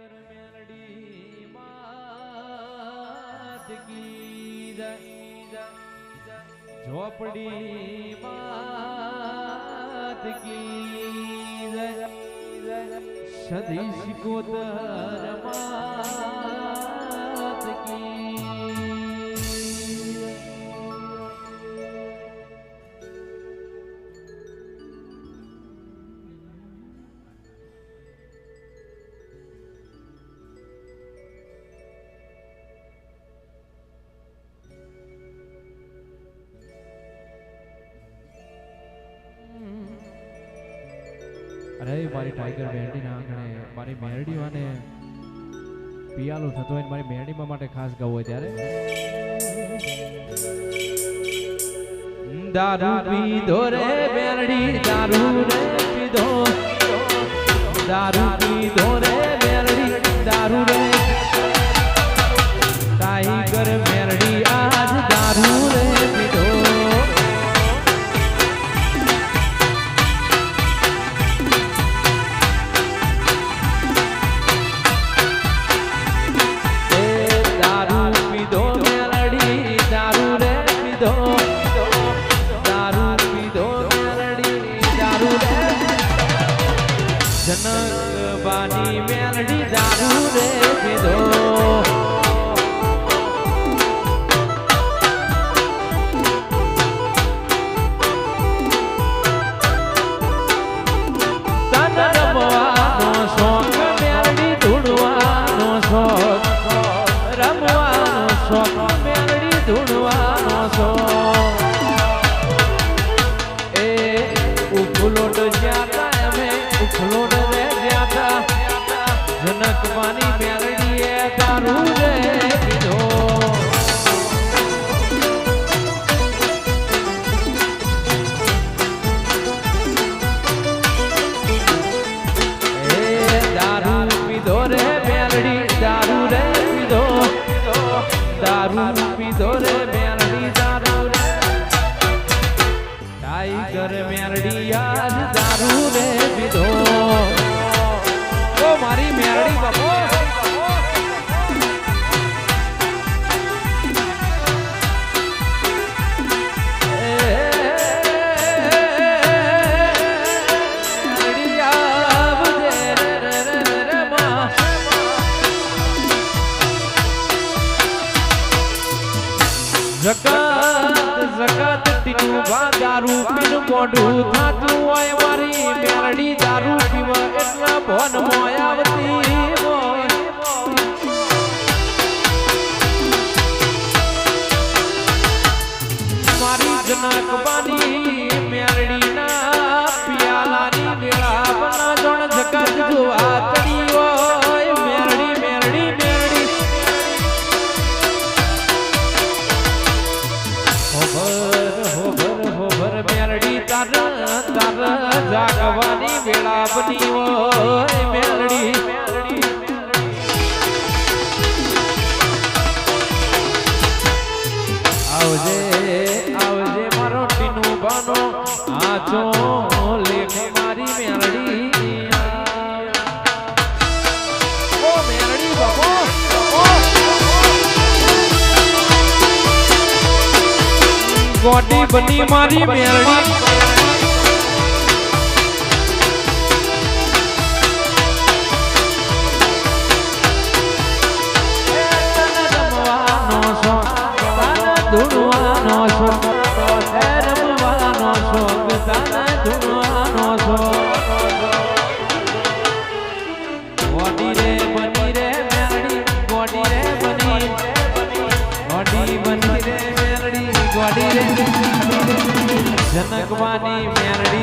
Tiger Meldi માત કી ઝોપડી માત કી સદી શિકોતર માત કી અરે, મારી ટાઈગર મેરડી ના આંગણે મારી મેરડી વાને પિયાલું થતું હોય મારી મેરડીમાં માટે ખાસ ગાવું હોય ત્યારે. દારૂ પીધો રે મેરડી દારૂ રે પીધો. દારૂ પીધો રે મેરડી દારૂ રે. ટાઈગર મેરડી આજ દારૂ રે. જનક બાની મેલડી દારૂ રે પીધો જગત તીનું બા દારૂ પીનું મોઢું થાતું હોય મારી મેરડી દારૂ પીવ એટલા ભન મોયાવતી મારી જનક બાની આવજે આવજે મારો ટીનું બાનો આચો લેખ મારી મેરડી ગોડી બની મારી મેરડી. જનકવાની મેરડી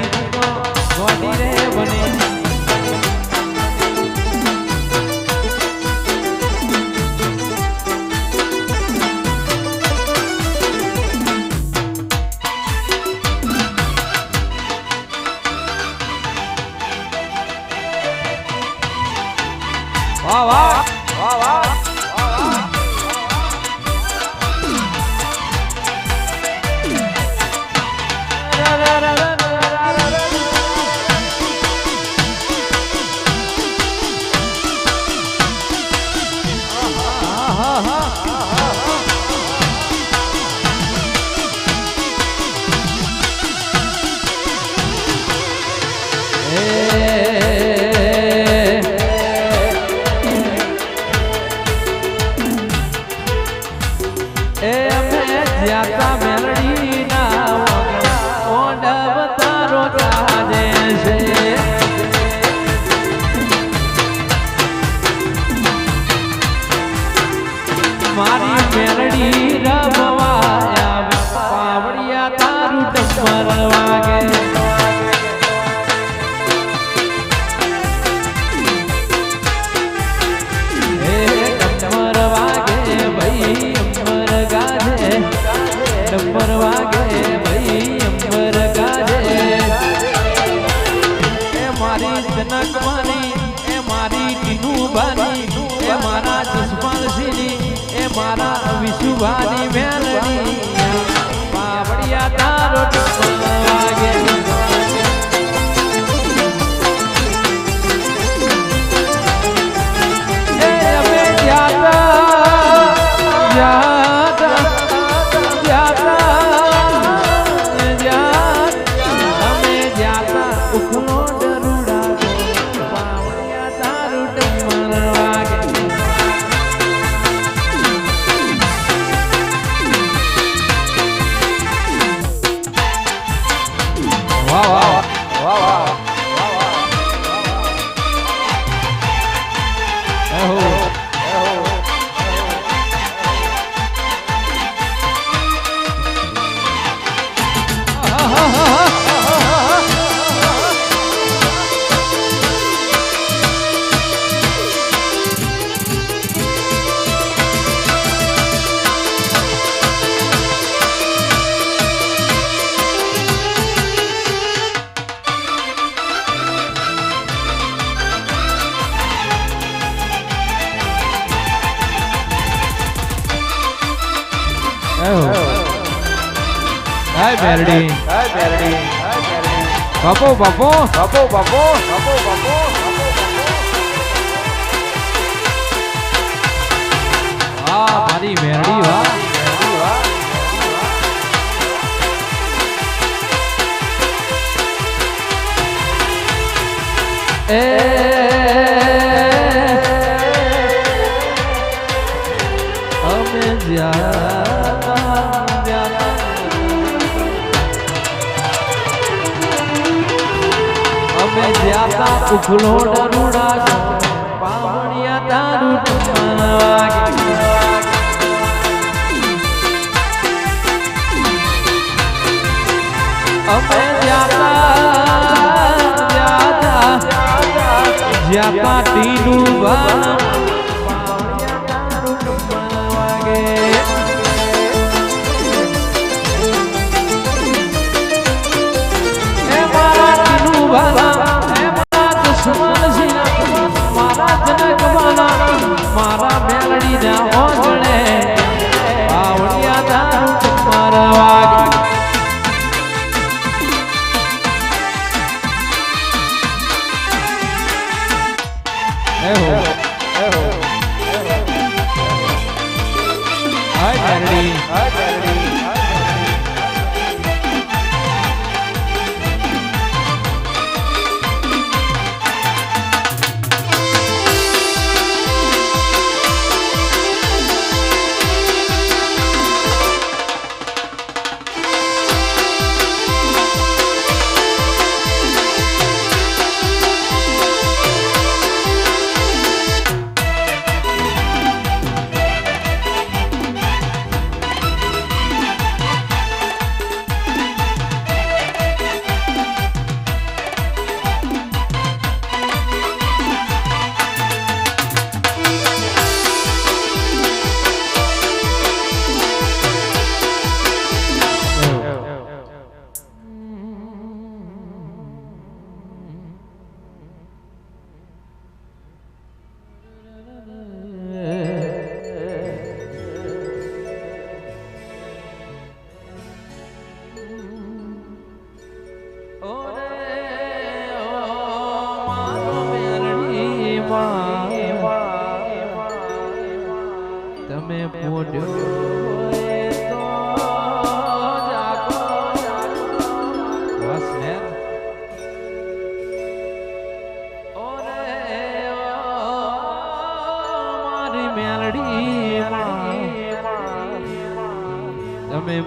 હા બેરડી બાપો બાપો. બાપો બાપો બાપો બાપો વાહ મારી બેરડી વાહ. Hey. આપા ઉઘળો ડરુડા પાવણિયા તારું ટપાવાગે Né, é, Roma.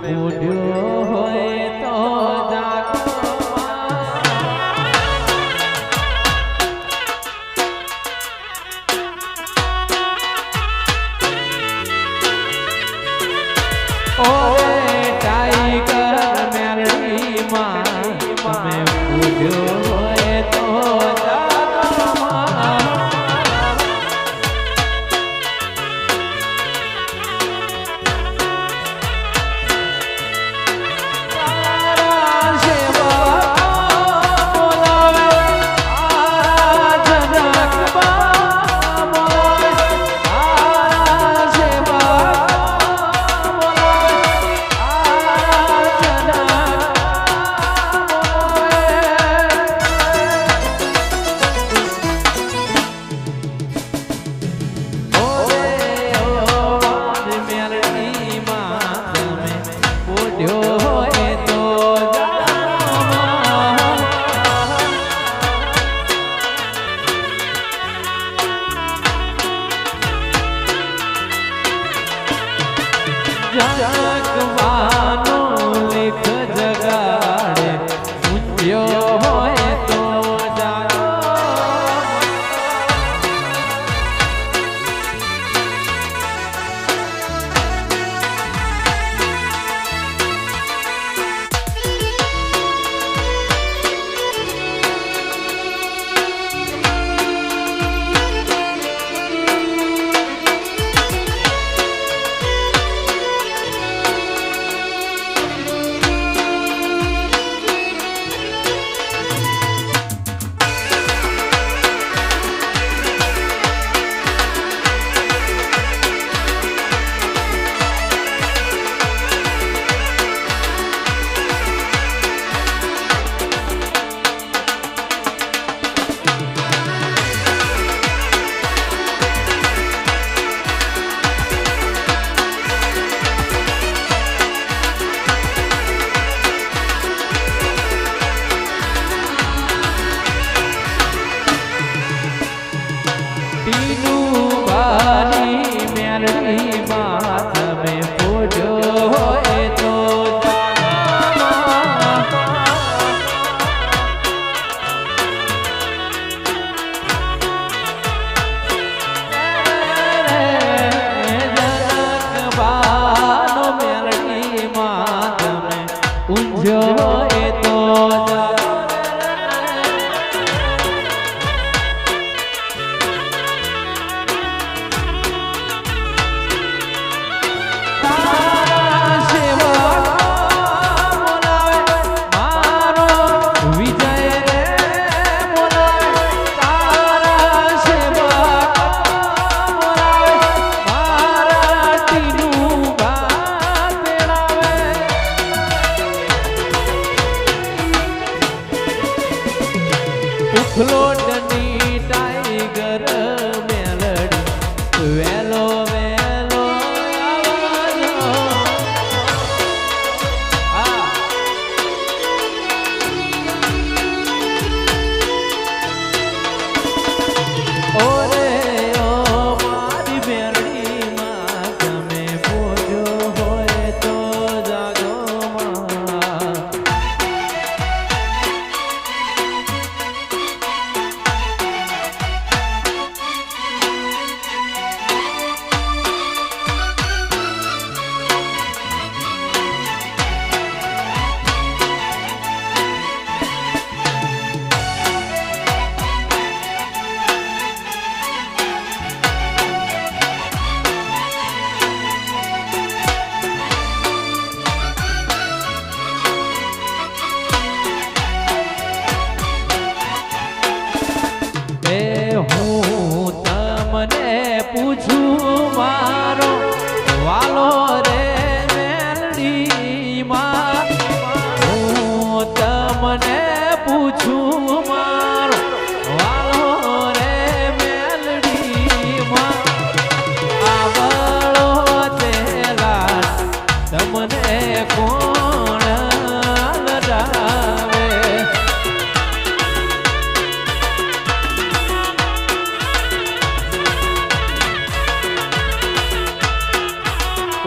kudyo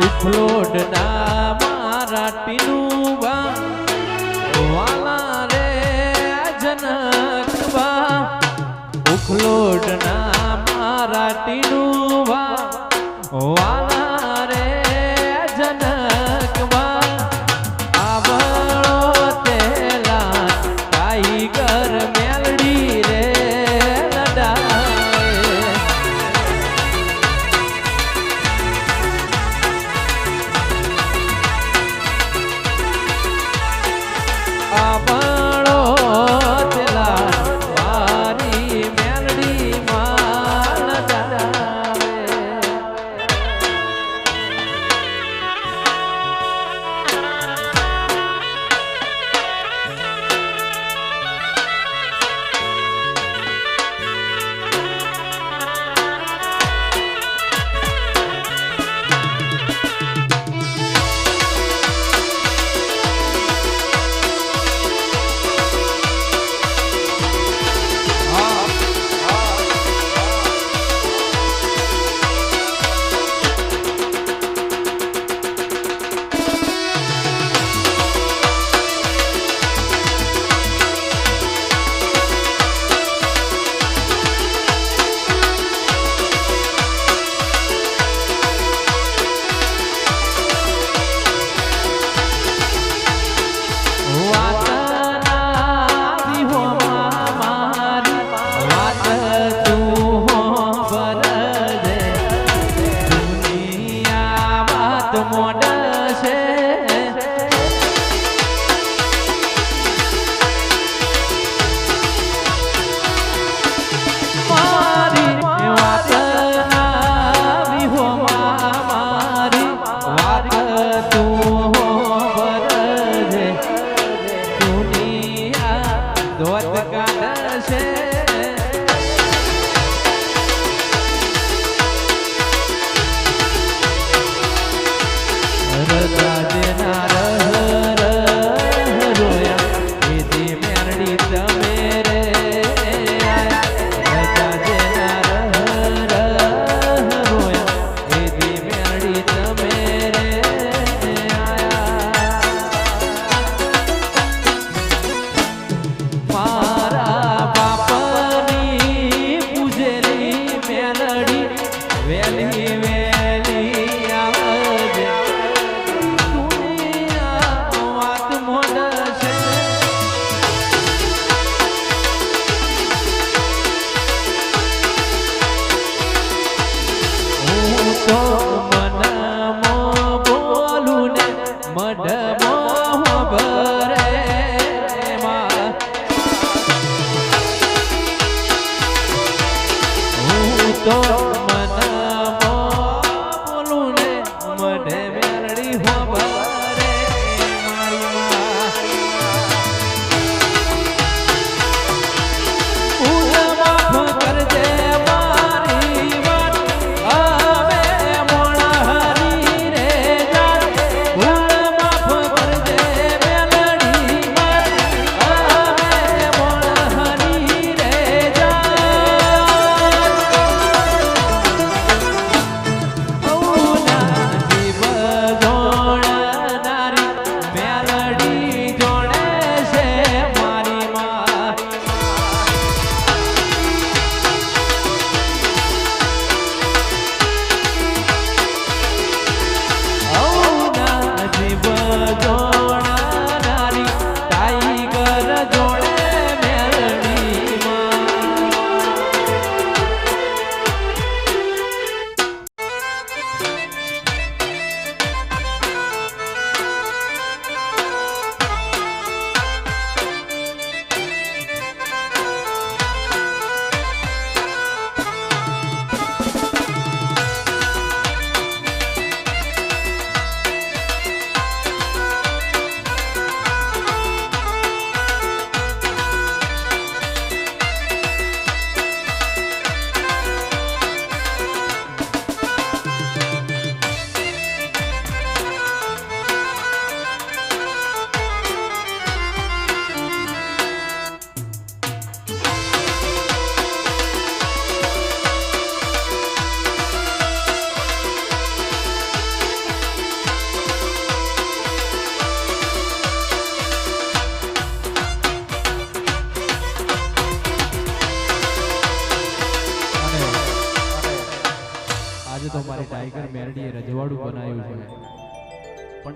ઉખલોડના મારા ટીનું બા વાલા રે જનક બા ઉખલોડના મારા ટીનું બા વાલા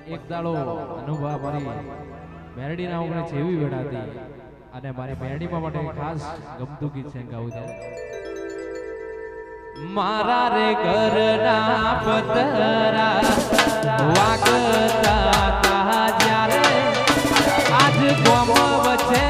એક દાડો અનુભવ મારી મેરડીના ઉગણે જેવી વેળાતી અને મારી મેરડીમાં માટે ખાસ ગમતું ગીત છે ગાવું છે. મારા રે ઘરના પતરા વાગતા તા જ્યારે આજ ગોમ વચ્ચે